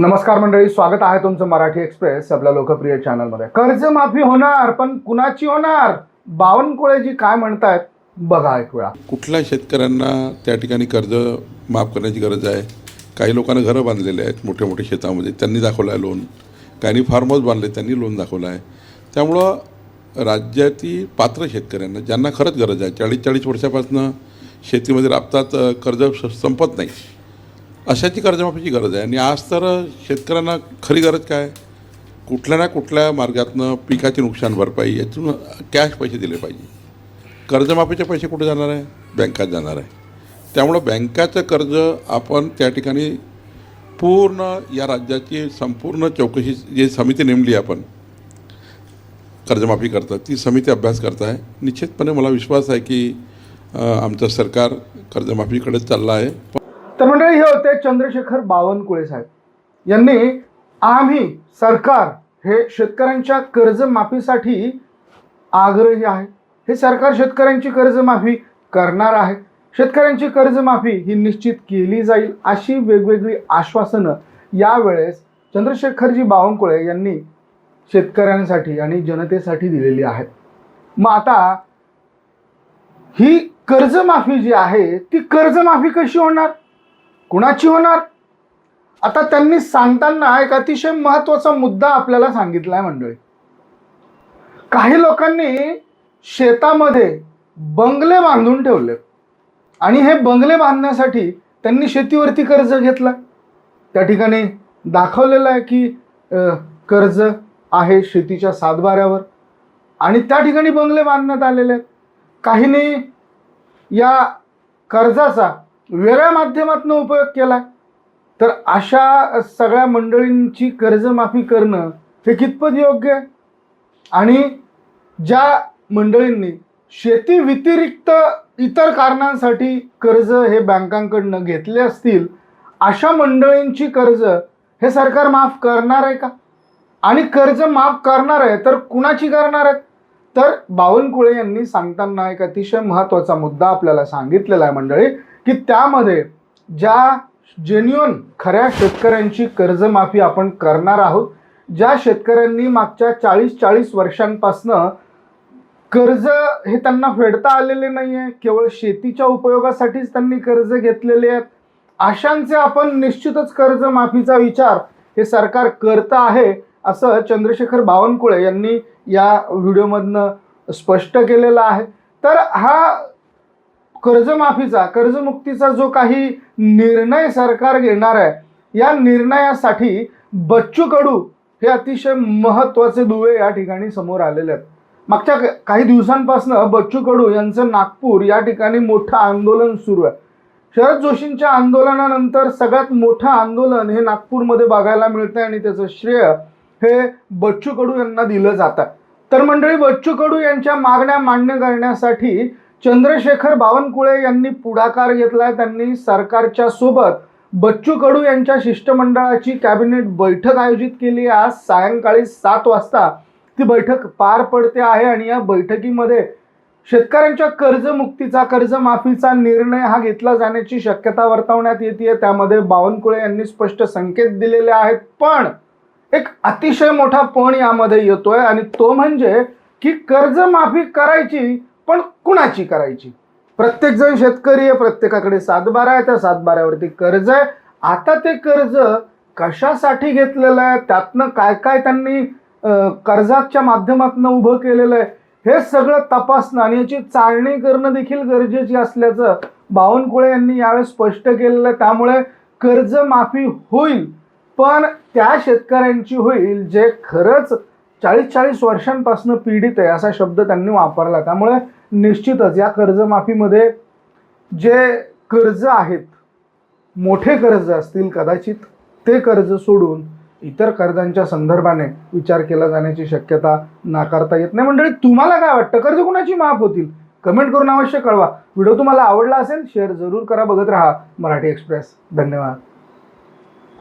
नमस्कार मंडळी स्वागत आहे तुमचं मराठी एक्सप्रेस आपल्या लोकप्रिय चॅनलमध्ये. कर्जमाफी होणार पण कुणाची होणार? बावनकुळेजी काय म्हणतायत? बघा एक वेळा. कुठल्या शेतकऱ्यांना त्या ठिकाणी कर्ज माफ करण्याची गरज आहे? काही लोकांना घरं बांधलेले आहेत मोठे मोठे शेतामध्ये. त्यांनी दाखवलं आहे लोन काही फार्म हाऊस बांधले त्यांनी लोन दाखवलं आहे. त्यामुळं राज्यातील पात्र शेतकऱ्यांना ज्यांना खरंच गरज आहे चाळीस चाळीस वर्षापासून शेतीमध्ये राबतात कर्ज संपत नाही. अशाची कर्जमाफीची गरज आहे. आणि आज तर शेतकऱ्यांना खरी गरज काय? कुठल्या ना कुठल्या मार्गातनं पिकाची नुकसान भरपाई यातून कॅश पैसे दिले पाहिजे. कर्जमाफीचे पैसे कुठे जाणार आहे? बँकात जाणार आहे. त्यामुळं बँकाचं कर्ज आपण त्या ठिकाणी पूर्ण या राज्याची संपूर्ण चौकशी जी समिती नेमली आपण कर्जमाफी करतात ती समिती अभ्यास करत आहे निश्चितपणे मला विश्वास आहे की आमचं सरकार कर्जमाफीकडे चाललं आहे. तर मंडळी हे होते चंद्रशेखर बावनकुळे साहेब. यांनी आम्ही सरकार हे शेतकऱ्यांच्या कर्जमाफीसाठी आग्रही आहे. हे सरकार शेतकऱ्यांची कर्जमाफी करणार आहे. शेतकऱ्यांची कर्जमाफी ही निश्चित केली जाईल अशी वेगवेगळी आश्वासनं यावेळेस चंद्रशेखरजी बावनकुळे यांनी शेतकऱ्यांसाठी आणि जनतेसाठी दिलेली आहेत. मग आता ही कर्जमाफी जी आहे ती कर्जमाफी कशी होणार? कुणाची होणार? आता त्यांनी सांगताना एक अतिशय महत्त्वाचा मुद्दा आपल्याला सांगितलाय मंडळी. काही लोकांनी शेतामध्ये बंगले बांधून ठेवले. आणि हे बंगले बांधण्यासाठी त्यांनी शेतीवरती कर्ज घेतलं. त्या ठिकाणी दाखवलेलं आहे की कर्ज आहे शेतीच्या सातबाऱ्यावर. आणि त्या ठिकाणी बंगले बांधण्यात आलेले आहेत. काहींनी या कर्जाचा वेगळ्या माध्यमातून उपयोग केला तर अशा सगळ्या मंडळींची कर्जमाफी करणं हे कितपत योग्य? आहे आणि ज्या मंडळींनी शेती व्यतिरिक्त इतर कारणांसाठी कर्ज हे बँकांकडनं घेतले असतील अशा मंडळींची कर्ज हे सरकार माफ करणार आहे का? आणि कर्ज माफ करणार आहे तर कुणाची करणार आहेत तर बावनकुळे यांनी सांगताना एक अतिशय महत्त्वाचा मुद्दा आपल्याला सांगितलेला आहे मंडळी. की त्यामध्ये ज्या जेन्युअन खऱ्या शेतकऱ्यांची कर्जमाफी आपण करणार आहोत ज्या शेतकऱ्यांनी मागच्या चाळीस चाळीस वर्षांपासनं कर्ज हे त्यांना फेडता आलेले नाही आहे केवळ शेतीच्या उपयोगासाठीच त्यांनी कर्ज घेतलेले आहेत अशांचे आपण निश्चितच कर्जमाफीचा विचार हे सरकार करतं आहे असं चंद्रशेखर बावनकुळे यांनी या व्हिडिओमधनं स्पष्ट केलेलं आहे. तर हा कर्जमाफीचा कर्जमुक्तीचा जो काही निर्णय सरकार घेणार आहे या निर्णयासाठी बच्चू कडू हे अतिशय महत्त्वाचे दुवे या ठिकाणी समोर आलेले आहेत. मागच्या काही दिवसांपासून बच्चू कडू यांचं नागपूर या ठिकाणी मोठं आंदोलन सुरू आहे. शरद जोशींच्या आंदोलनानंतर सगळ्यात मोठं आंदोलन हे नागपूरमध्ये बघायला मिळतं आणि त्याचं श्रेय हे बच्चू कडू यांना दिलं जातं तर मंडळी बच्चू कडू यांच्या मागण्या मान्य करण्यासाठी चंद्रशेखर बावनकुळे यांनी पुढाकार घेतलाय. त्यांनी सरकारच्या सोबत बच्चू कडू यांच्या शिष्टमंडळाची कॅबिनेट बैठक आयोजित केली. आहे आज सायंकाळी सात वाजता ती बैठक पार पडते आहे आणि या बैठकीमध्ये शेतकऱ्यांच्या कर्जमुक्तीचा कर्जमाफीचा निर्णय हा घेतला जाण्याची शक्यता वर्तवण्यात येते त्यामध्ये बावनकुळे यांनी स्पष्ट संकेत दिलेले आहेत. पण एक अतिशय मोठा पण यामध्ये येतोय आणि तो म्हणजे की कर्जमाफी करायची पण कुणाची करायची? प्रत्येकजण शेतकरी आहे प्रत्येकाकडे सातबारा आहे त्या सातबाऱ्यावरती कर्ज आहे. आता ते कर्ज कशासाठी घेतलेलं आहे? त्यातनं काय काय त्यांनी कर्जाच्या माध्यमातून उभं केलेलं आहे? हे सगळं तपासणं आणि याची चाळणी करणं देखील गरजेची असल्याचं बावनकुळे यांनी यावेळेस स्पष्ट केलेलं आहे. त्यामुळे कर्जमाफी होईल पण त्या शेतकऱ्यांची होईल जे खरंच चाळीस चाळीस वर्षांपासून पीडित आहे असा शब्द त्यांनी वापरला. त्यामुळे निश्चितच या कर्जमाफीमध्ये जे कर्ज आहेत मोठे कर्ज असतील कदाचित ते कर्ज सोडून इतर कर्जांच्या संदर्भाने विचार केला जाण्याची शक्यता नाकारता येत नाही. मंडळी तुम्हाला काय वाटतं? कर्ज कुणाची माफ होतील? कमेंट करून अवश्य कळवा. व्हिडिओ तुम्हाला आवडला असेल शेअर जरूर करा. बघत राहा मराठी एक्सप्रेस. धन्यवाद.